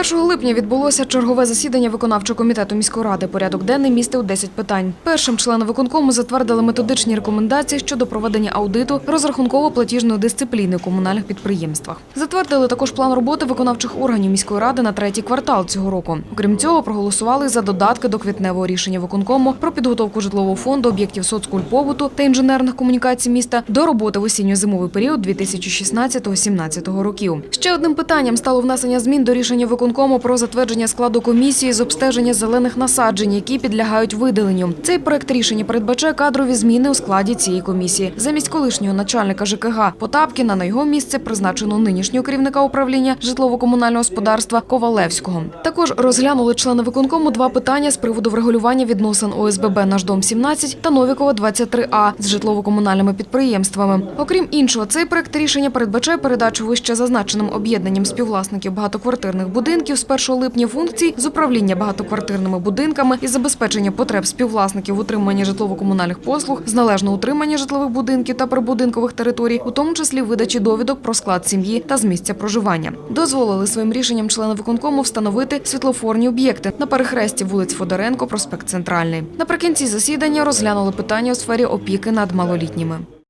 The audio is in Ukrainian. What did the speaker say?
1 липня відбулося чергове засідання виконавчого комітету міської ради. Порядок денний містив 10 питань. Першим члени виконкому затвердили методичні рекомендації щодо проведення аудиту розрахунково-платіжної дисципліни у комунальних підприємствах. Затвердили також план роботи виконавчих органів міської ради на третій квартал цього року. Окрім цього, проголосували за додатки до квітневого рішення виконкому про підготовку житлового фонду, об'єктів соцкультпобуту та інженерних комунікацій міста до роботи в осінньо-зимовий період 2016-2017 років. Ще одним питанням стало внесення змін до рішення виконкому про затвердження складу комісії з обстеження зелених насаджень, які підлягають видаленню. Цей проект рішення передбачає кадрові зміни у складі цієї комісії. Замість колишнього начальника ЖКГ Потапкіна на його місце призначено нинішнього керівника управління житлово-комунального господарства Ковалевського. Також розглянули члени виконкому два питання з приводу врегулювання відносин ОСББ «Наш дом 17 та Новікова 23А з житлово-комунальними підприємствами. Окрім іншого, цей проект рішення передбачає передачу вище зазначеним об'єднанням співвласників багатоквартирних будинків з 1 липня функцій з управління багатоквартирними будинками і забезпечення потреб співвласників в утриманні житлово-комунальних послуг з належного утримання житлових будинків та прибудинкових територій, у тому числі видачі довідок про склад сім'ї та з місця проживання. Дозволили своїм рішенням члени виконкому встановити світлофорні об'єкти на перехресті вулиць Федоренко, проспект Центральний. Наприкінці засідання розглянули питання у сфері опіки над малолітніми.